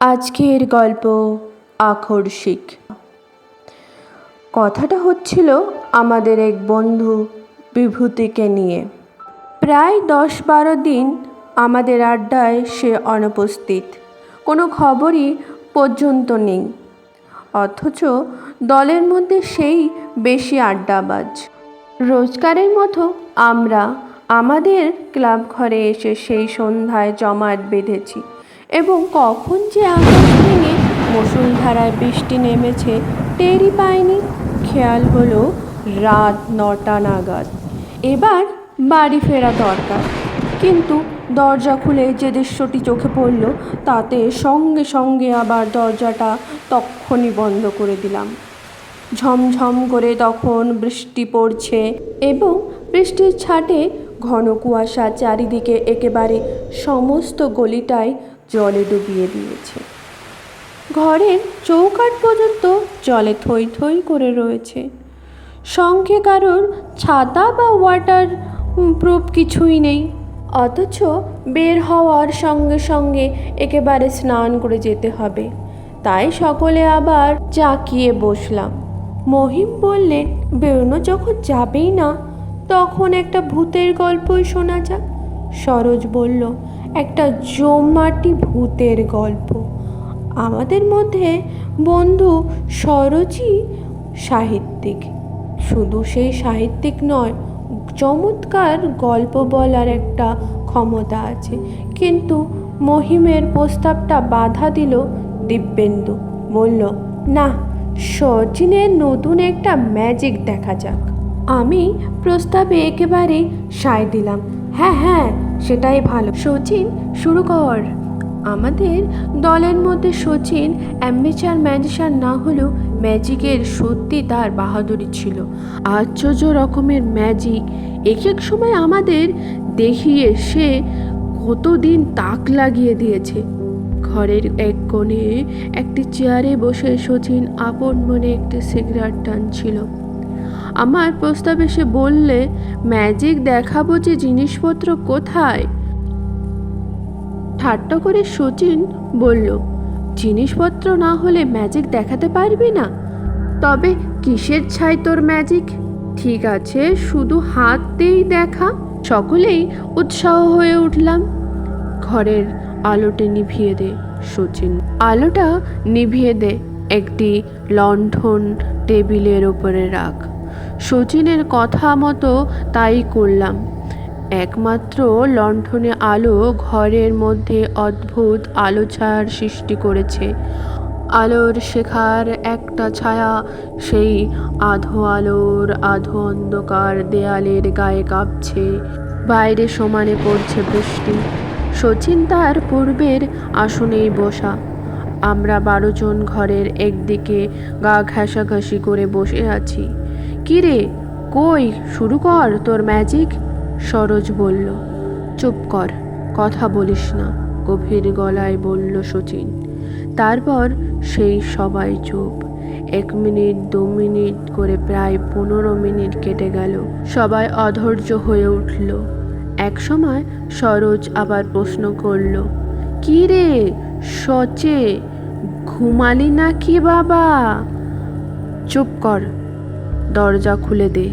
আজকের গল্প আকর্ষিক। কথাটা হচ্ছিল আমাদের এক বন্ধু বিভূতিকে নিয়ে। প্রায় দশ বারো দিন আমাদের আড্ডায় সে অনুপস্থিত। কোনো খবরই পর্যন্ত নেই। অথচ দলের মধ্যে সেই বেশি আড্ডাবাজ। রোজগারের মতো আমরা আমাদের ক্লাব ঘরে এসে সেই সন্ধ্যায় জমাট বেঁধেছি। এবং কখন যে আকাশ ভেঙে মুসুলধারায় বৃষ্টি নেমেছে টেরই পায়নি খেয়াল হলো রাত নটা নাগাদ। এবার বাড়ি ফেরা দরকার। কিন্তু দরজা খুলে যে দৃশ্যটি চোখে পড়ল, তাতে সঙ্গে সঙ্গে আবার দরজাটা তক্ষণই বন্ধ করে দিলাম। ঝমঝম করে তখন বৃষ্টি পড়ছে এবং বৃষ্টির ছাটে ঘন কুয়াশা চারিদিকে একেবারে সমস্ত গলিটাই জলে ডুবিয়ে দিয়েছে। ঘরের চৌকাঠ পর্যন্ত জলে থই থই করে রয়েছে। সঙ্গে কারোর ছাতা বা ওয়াটার প্রুফ কিছুই নেই। অথচ বের হওয়ার সঙ্গে সঙ্গে একেবারে স্নান করে যেতে হবে। তাই সকলে আবার চাকিয়ে বসলাম। মহিম বললেন বেরোনো যখন যাবেই না, তখন একটা ভূতের গল্পই শোনা যাক। সরোজ বলল একটা জমাটি ভূতের গল্প। আমাদের মধ্যে বন্ধু সরোজই সাহিত্যিক। শুধু সেই সাহিত্যিক নয়, চমৎকার গল্প বলার একটা ক্ষমতা আছে। কিন্তু মহিমের প্রস্তাবটা বাধা দিল দিব্যেন্দু। বলল, না সচিনের নতুন একটা ম্যাজিক দেখা যাক। আমি প্রস্তাবে একেবারে সায় দিলাম হ্যাঁ হ্যাঁ সেটাই ভালো। সচিন, শুরু কর। আমাদের দলের মধ্যে সচিন, অ্যাম্বিচার ম্যাজিশিয়ান না হলেও ম্যাজিকের সত্যি তার বাহাদুরি ছিল। আশ্চর্য রকমের ম্যাজিক। এক এক সময় আমাদের দেখিয়ে সে কতদিন তাক লাগিয়ে দিয়েছে। ঘরের এক কোণে একটি চেয়ারে বসে সচিন আপন মনে একটি সিগারেট টানছিল। আমার প্রস্তাবে সে বললে, ম্যাজিক দেখাবো যে জিনিসপত্র কোথায়? ঠাট্টা করে সচিন বলল, জিনিসপত্র না হলে ম্যাজিক দেখাতে পারবি না? তবে কিসের ছাই তোর ম্যাজিক? ঠিক আছে, শুধু হাত দিয়েই দেখা। সকলেই উৎসাহ হয়ে উঠলাম। ঘরের আলোটা নিভিয়ে দে সচিন আলোটা নিভিয়ে দে, একটি লণ্ঠন টেবিলের ওপরে রাখ। সচিনের কথা মতো তাই করলাম। একমাত্র লণ্ঠনে আলো ঘরের মধ্যে অদ্ভুত আলো ছায়ার সৃষ্টি করেছে। আলোর শেখার একটা ছায়া সেই আধো আলোর আধো অন্ধকার দেয়ালের গায়ে কাঁপছে। বাইরে সমানে পড়ছে বৃষ্টি। সচিন তার পূর্বের আসনেই বসা। আমরা বারো জন ঘরের একদিকে গা ঘেঁষাঘাষি করে বসে আছি। কিরে? কই? শুরু কর তোর ম্যাজিক সরোজ বলল। চুপ কর, কথা বলিস না, গভীর গলায় বলল সচিন। তারপর সেই সবাই চুপ। এক মিনিট, দু মিনিট করে প্রায় পনেরো মিনিট কেটে গেল। সবাই অধৈর্য হয়ে উঠল। এক সময় সরোজ আবার প্রশ্ন করল কি রে সচে, ঘুমালি না কি বাবা? চুপ কর দরজা খুলে দে।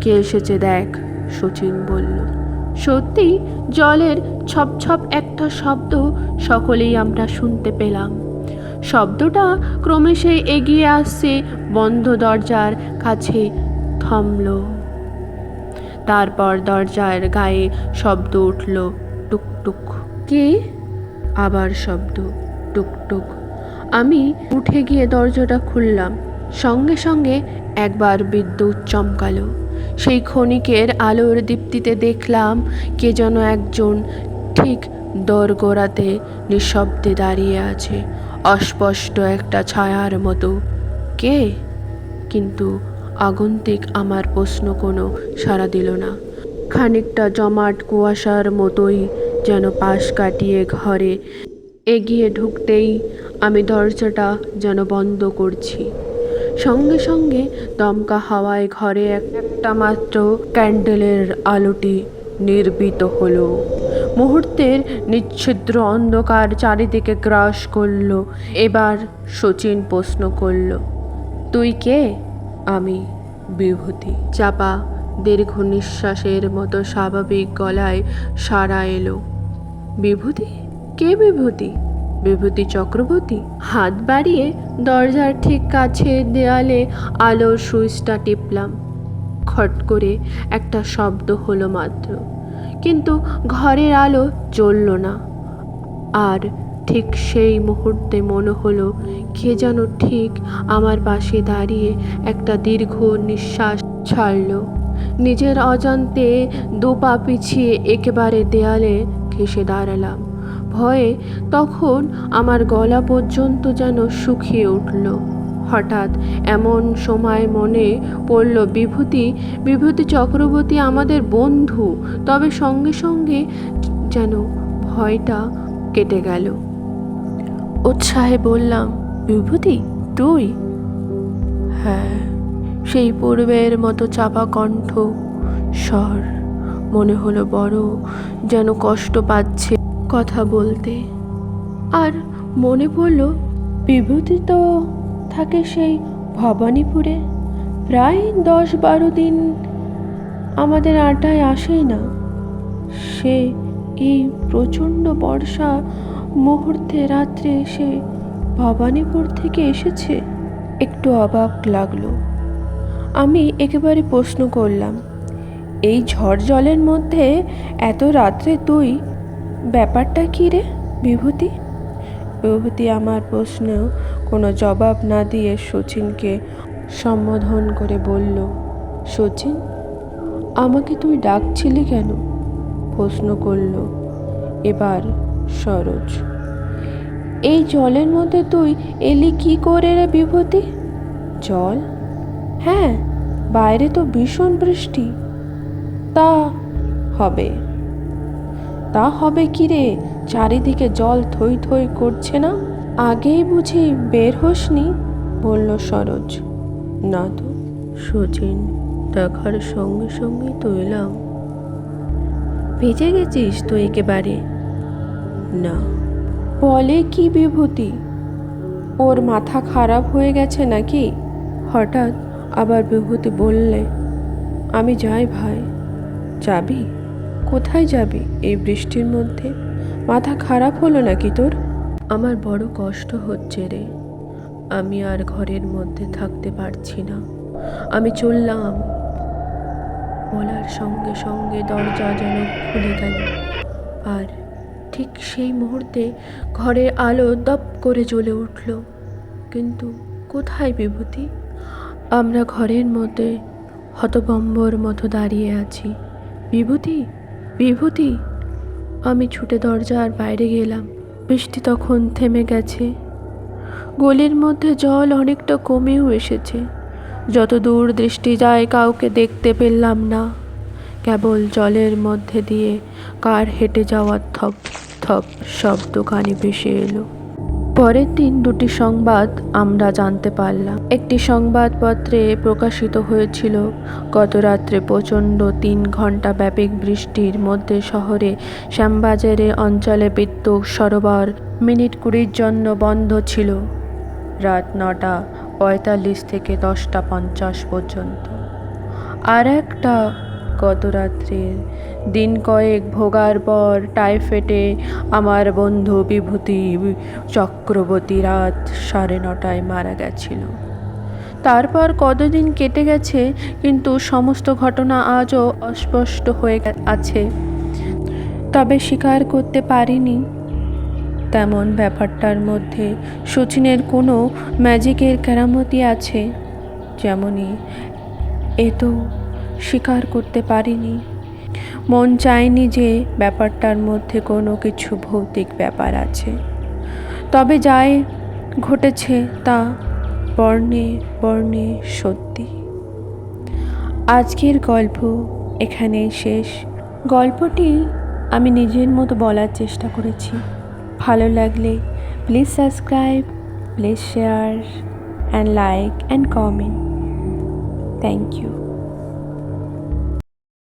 কে এসেছে দেখ সচিন বলল। সত্যি? জলের ছপ ছপ একটা শব্দ সকলেই আমরা শুনতে পেলাম। শব্দটা ক্রমশে এগিয়ে আসছে বন্ধ দরজার কাছে থামল। তারপর দরজার গায়ে শব্দ উঠল টুকটুক কে? আবার শব্দ টুকটুক আমি উঠে গিয়ে দরজাটা খুললাম। সঙ্গে সঙ্গে একবার বিদ্যুৎ চমকালো। সেই ক্ষণিকের আলোর দীপ্তিতে দেখলাম কে যেন একজন ঠিক দরগোড়াতে নিঃশব্দে দাঁড়িয়ে আছে। অস্পষ্ট একটা ছায়ার মতো। কে? কিন্তু আগন্তিক আমার প্রশ্ন কোনো সাড়া দিল না। খানিকটা জমাট কুয়াশার মতোই যেন পাশ কাটিয়ে ঘরে এগিয়ে ঢুকতেই আমি দরজাটা যেন বন্ধ করছি। সঙ্গে সঙ্গে দমকা হাওয়ায় ঘরে একটা মাত্র ক্যান্ডেলের আলোটি নির্বিত হলো। মুহূর্তের নিচ্ছিদ্র অন্ধকার চারিদিকে গ্রাস করল, এবার শচীন প্রশ্ন করল, তুই কে? আমি বিভূতি। চাপা দীর্ঘ নিঃশ্বাসের মতো স্বাভাবিক গলায় সারা এলো, বিভূতি? কে বিভূতি? বিভূতি চক্রবর্তী হাত বাড়িয়ে দরজার ঠিক কাছে দেয়ালে আলোর সুইচটা টিপলাম। খট করে একটা শব্দ হলো মাত্র, কিন্তু ঘরের আলো জ্বলল না। আর ঠিক সেই মুহূর্তে মনে হলো, কে যেন ঠিক আমার পাশে দাঁড়িয়ে একটা দীর্ঘ নিঃশ্বাস ছাড়ল। নিজের অজান্তে দু পা পিছিয়ে একেবারে দেয়ালে ঘেসে দাঁড়ালাম। ভয়ে তখন আমার গলা পর্যন্ত যেন শুকিয়ে উঠল। হঠাৎ এমন সময় মনে পড়ল, বিভূতি বিভূতি চক্রবর্তী আমাদের বন্ধু, তবে সঙ্গে সঙ্গে যেন ভয়টা কেটে গেল। উৎসাহে বললাম, বিভূতি, তুই? হ্যাঁ সেই পূর্বের মতো চাপা কণ্ঠ, স্বর, মনে হলো বড় যেন কষ্ট পাচ্ছে। কথা বলতে। আর মনে পড়ল, বিভূতি তো থাকে সেই ভবানীপুরে। প্রায় দশ বারো দিন আমাদের আড্ডায় আসেই না। সে এই প্রচণ্ড বর্ষা মুহূর্তে রাত্রে এসে ভবানীপুর থেকে এসেছে? একটু অবাক লাগল। আমি একেবারে প্রশ্ন করলাম, এই ঝড় জলের মধ্যে এত রাত্রে তুই ব্যাপারটা কী রে, বিভূতি? বিভূতি, আমার প্রশ্নেও কোনো জবাব না দিয়ে শচীনকে সম্বোধন করে বলল, শচীন, আমাকে তুই ডাকছিলি কেন? প্রশ্ন করল, এবার সরোজ, এই জলের মধ্যে তুই এলি কি করে রে বিভূতি? জল? হ্যাঁ বাইরে তো ভীষণ বৃষ্টি, তা হবে। তা হবে কি রে? চারিদিকে জল থই থই করছে না? আগেই বুঝি বের হোসনি? বলল সরোজ। না তো সচিন দেখার সঙ্গে সঙ্গেই তো এলাম। ভেজে গেছিস তো একেবারে? না। বলে কি বিভূতি? ওর মাথা খারাপ হয়ে গেছে নাকি? হঠাৎ আবার বিভূতি বললে আমি যাই ভাই। যাবি? কোথায় যাবি এই বৃষ্টির মধ্যে? মাথা খারাপ হলো নাকি তোর? আমার বড় কষ্ট হচ্ছে রে। আমি আর ঘরের মধ্যে থাকতে পারছি না। আমি চললাম। বলার সঙ্গে সঙ্গে দরজা যেন খুলে গেল। আর ঠিক সেই মুহূর্তে ঘরের আলো দপ করে জ্বলে উঠল। কিন্তু কোথায় বিভূতি? আমরা ঘরের মধ্যে হতবম্বর মতো দাঁড়িয়ে আছি। বিভূতি? বিভূতি, আমি ছুটে দরজার বাইরে গেলাম। বৃষ্টি তখন থেমে গেছে। গলির মধ্যে জল অনেকটা কমেও এসেছে। যত দূর দৃষ্টি যায়, কাউকে দেখতে পেলাম না। কেবল জলের মধ্যে দিয়ে কার হেঁটে যাওয়ার থপ থপ শব্দ কানে ভেসে এলো। পরের দিন দুটি সংবাদ আমরা জানতে পারলাম। একটি সংবাদপত্রে প্রকাশিত হয়েছিল গত রাত্রে প্রচণ্ড তিন ঘণ্টা ব্যাপী বৃষ্টির মধ্যে শহরে শ্যামবাজারে অঞ্চলে বিদ্যুৎ সরবরাহ মিনিট কুড়ির জন্য বন্ধ ছিল। রাত নটা পঁয়তাল্লিশ থেকে দশটা পঞ্চাশ পর্যন্ত। আর একটা গত রাত্রের দিন কয়েক ভোগার পর টাইফয়েডে আমার বন্ধু বিভূতি চক্রবর্তী রাত সাড়ে নটায় মারা গেছিল। তারপর কতদিন কেটে গেছে, কিন্তু সমস্ত ঘটনা আজও অস্পষ্ট হয়ে আছে। তবে স্বীকার করতে পারিনি। তেমন ব্যাপারটার মধ্যে সচিনের কোনো ম্যাজিকের কেরামতি আছে, যেমনই এ তো স্বীকার করতে পারিনি। মন চায়নি যে ব্যাপারটার মধ্যে কোনো কিছু ভৌতিক ব্যাপার আছে। তবে যাই ঘটেছে তা বর্ণে বর্ণে সত্যি। আজকের গল্প এখানেই শেষ। গল্পটি আমি নিজের মতো বলার চেষ্টা করেছি। ভালো লাগলে please subscribe please share and like and comment thank you